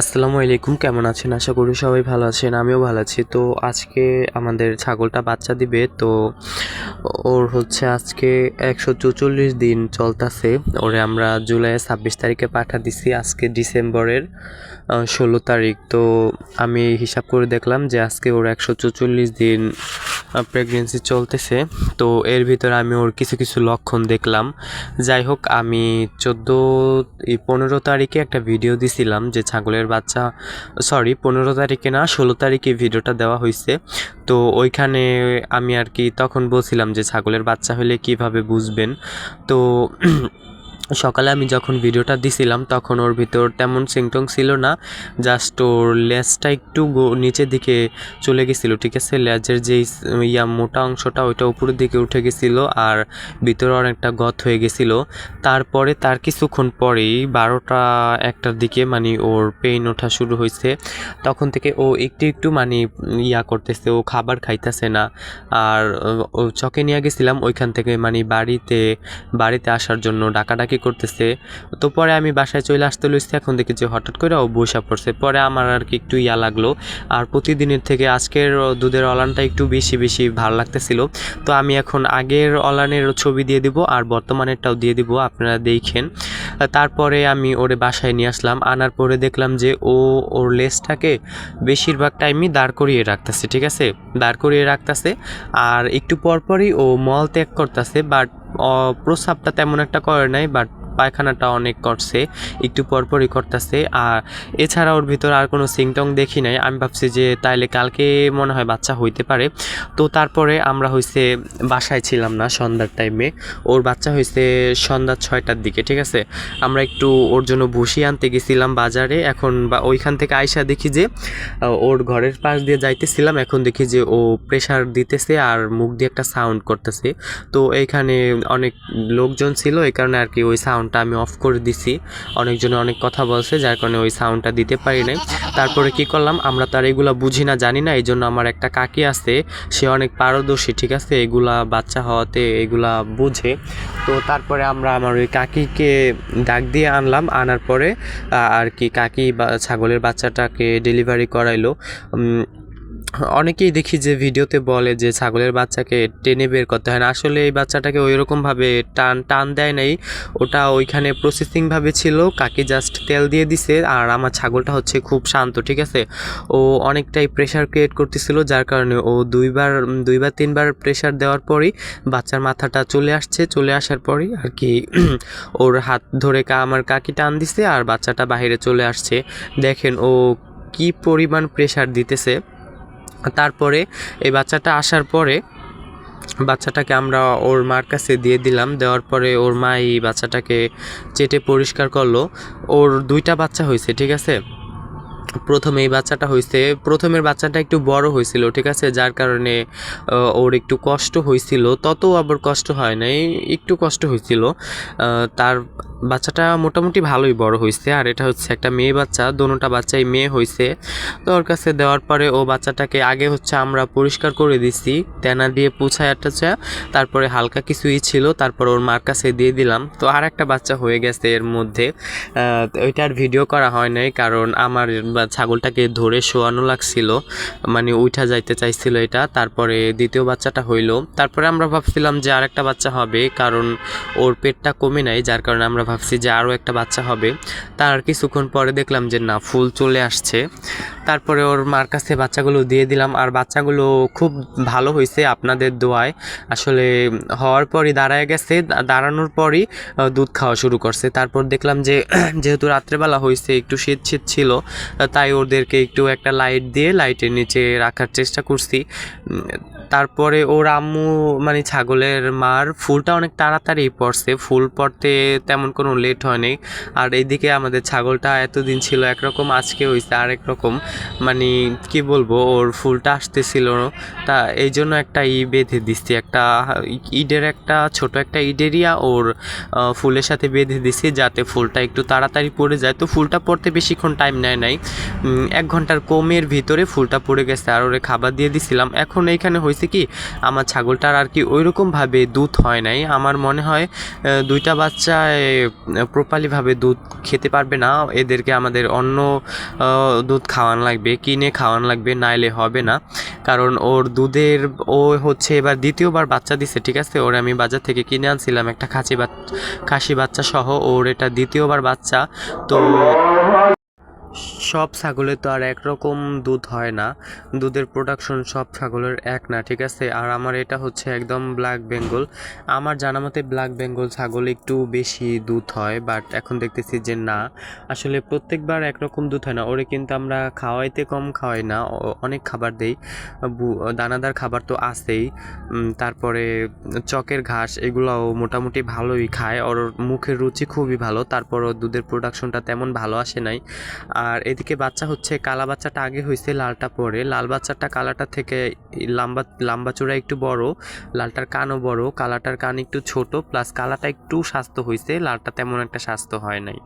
আসসালামু আলাইকুম, কেমন আছেন? আশা করি সবাই ভালো আছেন, আমিও ভালো আছি। তো আজকে আমাদের ছাগলটা বাচ্চা দিবে, তো ওর হচ্ছে আজকে একশো চৌচল্লিশ দিন চলতেছে। ওরে আমরা জুলাইয়ের ছাব্বিশ তারিখে পাঠা দিছি, আজকে ডিসেম্বরের ষোলো তারিখ। তো আমি হিসাব করে দেখলাম যে আজকে ওর একশো চৌচল্লিশ দিন প্রেগনেন্সি চলতেছে। তো এর ভিতরে আমি ওর কিছু কিছু লক্ষণ দেখলাম। যাই হোক, আমি চোদ্দ পনেরো তারিখে একটা ভিডিও দিছিলাম যে ছাগলের বাচ্চা সরি পনেরো তারিখে না, ষোলো তারিখে ভিডিওটা দেওয়া হয়েছে তো ওইখানে আমি আর কি তখন বলছিলাম যে ছাগলের বাচ্চা হলে কীভাবে বুঝবেন? তো সকালে আমি যখন ভিডিওটা দিছিলাম, তখন ওর ভিতর তেমন সিংটং ছিল না। জাস্ট ওর লেজটা একটু নিচের দিকে চলে গেছিল, ঠিক আছে? লেজের স- ইয়া মোটা অংশটা, ওইটা উপরের দিকে উঠে গেছিল আর ভিতরে অনেকটা গত হয়ে গেছিল। তারপরে তার কিছুক্ষণ পরেই বারোটা একটার দিকে মানে ওর পেইন ওঠা শুরু হয়েছে। তখন থেকে ও একটু একটু মানে ইয়া করতেছে, ও খাবার খাইতেছে না। আর চকে নিয়ে গেছিলাম, ওইখান থেকে মানে বাড়িতে বাড়িতে আসার জন্য, ডাকাডাকি করতেছে? তো পরে আমি বাসায় চলে আসতে লইছি, এখন দেখি যে হঠাৎ করে ও বসে পড়ছে। পরে আমার আর কি একটু ইয়া লাগল। আর প্রতিদিনের থেকে আজকের দুধের অলানটা একটু বেশি বেশি ভালো লাগতেছিল। তো আমি এখন আগের অলানের ছবি দিয়ে দিব আর বর্তমানেরটাও দিয়ে দিব, আপনারা দেখেন। তারপরে আমি ওরে বাসায় নিয়ে আসলাম। আনার পরে দেখলাম যে ও ওর লেজটাকে বেশিরভাগ টাইমই দাঁড় করিয়ে রাখতেছে, ঠিক আছে? দাঁড় করিয়ে রাখতেছে। আর একটু পরপরই ও মল ত্যাগ করতেছে বাট প্রস্রাবটা তেমন একটা করে নাই বাট পায়খানাটা অনেক করছে, একটু পরপরই করতেছে। আর এছাড়া ওর ভিতর আর কোনো সিংটং দেখি নাই। আমি ভাবছি যে তাইলে কালকে মনে হয় বাচ্চা হইতে পারে। তো তারপরে আমরা হয়েছে বাসায় ছিলাম না সন্ধ্যার টাইমে ওর বাচ্চা হয়েছে সন্ধ্যা ছয়টার দিকে, ঠিক আছে? আমরা একটু ওর জন্য ভুসি আনতে গেছিলাম বাজারে। এখন বা ওইখান থেকে আইসা দেখি যে ওর ঘরের পাশ দিয়ে যাইতেছিলাম। এখন দেখি যে ও প্রেশার দিতেছে আর মুখ দিয়ে একটা সাউন্ড করতেছে। তো এইখানে অনেক লোকজন ছিল, এই কারণে আর কি ওই সাউন্ডটা আমি অফ করে দিছি। অনেকজন অনেক কথা বলছে, যার কারণে ওই সাউন্ডটা দিতে পারি নাই। তারপরে কি করলাম, আমরা তো আর এগুলা বুঝি না, জানি না এই জন্য আমার একটা কাকি আছে, সে অনেক পারদর্শী, ঠিক আছে? এগুলা বাচ্চা হওয়াতে এগুলা বুঝে। তো তারপরে আমরা আমার ওই কাকিকে ডাক দিয়ে আনলাম, আনার পরে আর কি কাকি বা ছাগলের বাচ্চাটাকে ডেলিভারি করাইলো। অনেকেই দেখি যে ভিডিওতে বলে যে ছাগলের বাচ্চাকে টেনে বের করতে হয় না। আসলে এই বাচ্চাটাকে ওই রকমভাবে টান টান দেয় নাই। ওটা ওইখানে প্রসেসিংভাবে ছিল, কাকি জাস্ট তেল দিয়ে দিছে, আর আমার ছাগলটা হচ্ছে খুব শান্ত, ঠিক আছে? ও অনেকটাই প্রেশার ক্রিয়েট করতেছিল, যার কারণে ও দুইবার দুইবার, তিনবার প্রেশার দেওয়ার পরই বাচ্চার মাথাটা চলে আসছে। চলে আসার পরই আর কি ওর হাত ধরে কা, আমার কাকি টান দিছে, আর বাচ্চাটা বাইরে চলে আসছে। দেখেন ও কি পরিমাণ প্রেশার দিতেছে। তারপরে এই বাচ্চাটা আসার পরে বাচ্চাটাকে আমরা ওর মার কাছে দিয়ে দিলাম। দেওয়ার পরে ওর মা এই বাচ্চাটাকে চেটে পরিষ্কার করল। ওর দুইটা বাচ্চা হয়েছে, ঠিক আছে? প্রথমে এই বাচ্চাটা হয়েছে। প্রথমের বাচ্চাটা একটু বড় হয়েছিল, ঠিক আছে? যার কারণে ওর একটু কষ্ট হয়েছিল। তত আবার কষ্ট হয় নাই, একটু কষ্ট হয়েছিল। তার বাচ্চাটা মোটামুটি ভালোই বড় হয়েছে। আর এটা হচ্ছে একটা মেয়ে বাচ্চা, দোনোটা বাচ্চাই মেয়ে হয়েছে। তো ওর কাছে দেওয়ার পরে ও বাচ্চাটাকে আগে হচ্ছে আমরা পরিষ্কার করে দিছি, তেনা দিয়ে পুছায় টাছা তারপরে হালকা কিছুই ছিল, তারপর ওর মার কাছে দিয়ে দিলাম। তো আর একটা বাচ্চা হয়ে গেছে এর মধ্যে। ওইটার ভিডিও করা হয় নাই, কারণ আমার বা ছাগলটাকে ধরে শোয়ানো লাগছিল মানে উঠা যাইতে চাইছিল এটা। তারপরে দ্বিতীয় বাচ্চাটা হইল। তারপরে আমরা ভাবছিলাম যে আর একটা বাচ্চা হবে, কারণ ওর পেটটা কমে নাই, যার কারণে আমরা ভাবছি যে আরও একটা বাচ্চা হবে। তার কিছুক্ষণ পরে দেখলাম যে না, ফুল চলে আসছে। তারপরে ওর মার কাছে বাচ্চাগুলো দিয়ে দিলাম। আর বাচ্চাগুলো খুব ভালো হয়েছে আপনাদের দোয়ায়। আসলে হওয়ার পরই দাঁড়ায় গেছে দাঁড়ানোর পরই দুধ খাওয়া শুরু করছে। তারপর দেখলাম যে, যেহেতু রাত্রেবেলা হয়েছে একটু শীত শীত ছিল তাই ওদেরকে একটু একটা লাইট দিয়ে লাইটের নিচে রাখার চেষ্টা করছি। তারপরে ওর আম্মু মানে ছাগলের মার, ফুলটা অনেক তাড়াতাড়ি পড়ছে। ফুল পড়তে তেমন কোনো লেট হয়নি। আর এইদিকে আমাদের ছাগলটা এতদিন ছিল একরকম, আজকে হয়েছে আরেক রকম। মানে কি বলব, ওর ফুলটা আসতেছিল। তা এই জন্য একটা ই বেঁধে দিচ্ছি একটা ইডের একটা, ছোট একটা ইডেরিয়া ওর ফুলের সাথে বেঁধে দিছি যাতে ফুলটা একটু তাড়াতাড়ি পড়ে যায়। তো ফুলটা পড়তে বেশিক্ষণ টাইম নেয় নাই। এক ঘণ্টার কমের ভিতরে ফুলটা পড়ে গেছে আর ওরে খাবার দিয়ে দিছিলাম। এখন এইখানে হয়েছে হয়েছে কি, আমার ছাগলটার আর কি ওইরকমভাবে দুধ হয় নাই। আমার মনে হয় দুইটা বাচ্চা প্রপারলিভাবে দুধ খেতে পারবে না। এদেরকে আমাদের অন্য দুধ খাওয়ান লাগবে, কিনে খাওয়ান লাগবে, নাইলে হবে না। কারণ ওর দুধের, ও হচ্ছে এবার দ্বিতীয়বার বাচ্চা দিছে, ঠিক আছে? ওর আমি বাজার থেকে কিনে আনছিলাম একটা খাসি বাচ্চা খাসি বাচ্চা সহ ওর এটা দ্বিতীয়বার বাচ্চা। তো সব ছাগলের তো আর একরকম দুধ হয় না। দুধের প্রোডাকশন সব ছাগলের এক না, ঠিক আছে? আর আমার এটা হচ্ছে একদম ব্ল্যাক বেঙ্গল আমার জানা মতে ব্ল্যাক বেঙ্গল ছাগল একটু বেশি দুধ হয় বাট এখন দেখতেছি যে না। আসলে প্রত্যেকবার একরকম দুধ হয় না, ওরে কিন্তু আমরা খাওয়াইতে কম খাওয়াই না অনেক খাবার দেই। দানাদার খাবার তো আছেই তারপরে চকের ঘাস এগুলোও মোটামুটি ভালোই খায়, ওর মুখের রুচি খুবই ভালো তারপর দুধের প্রোডাকশনটা তেমন ভালো আসে নাই। আর এদিকে বাচ্চা হচ্ছে, কালা বাচ্চাটা আগে হয়েছে লালটা পরে। লাল বাচ্চাটা কালাটা থেকে লম্বা, লাম্বা চূড়া একটু বড়, লালটার কানও বড়, কালাটার কান একটু ছোট, প্লাস কালাটা একটু স্বাস্থ্য হয়েছে লালটা তেমন একটা স্বাস্থ্য হয় নাই।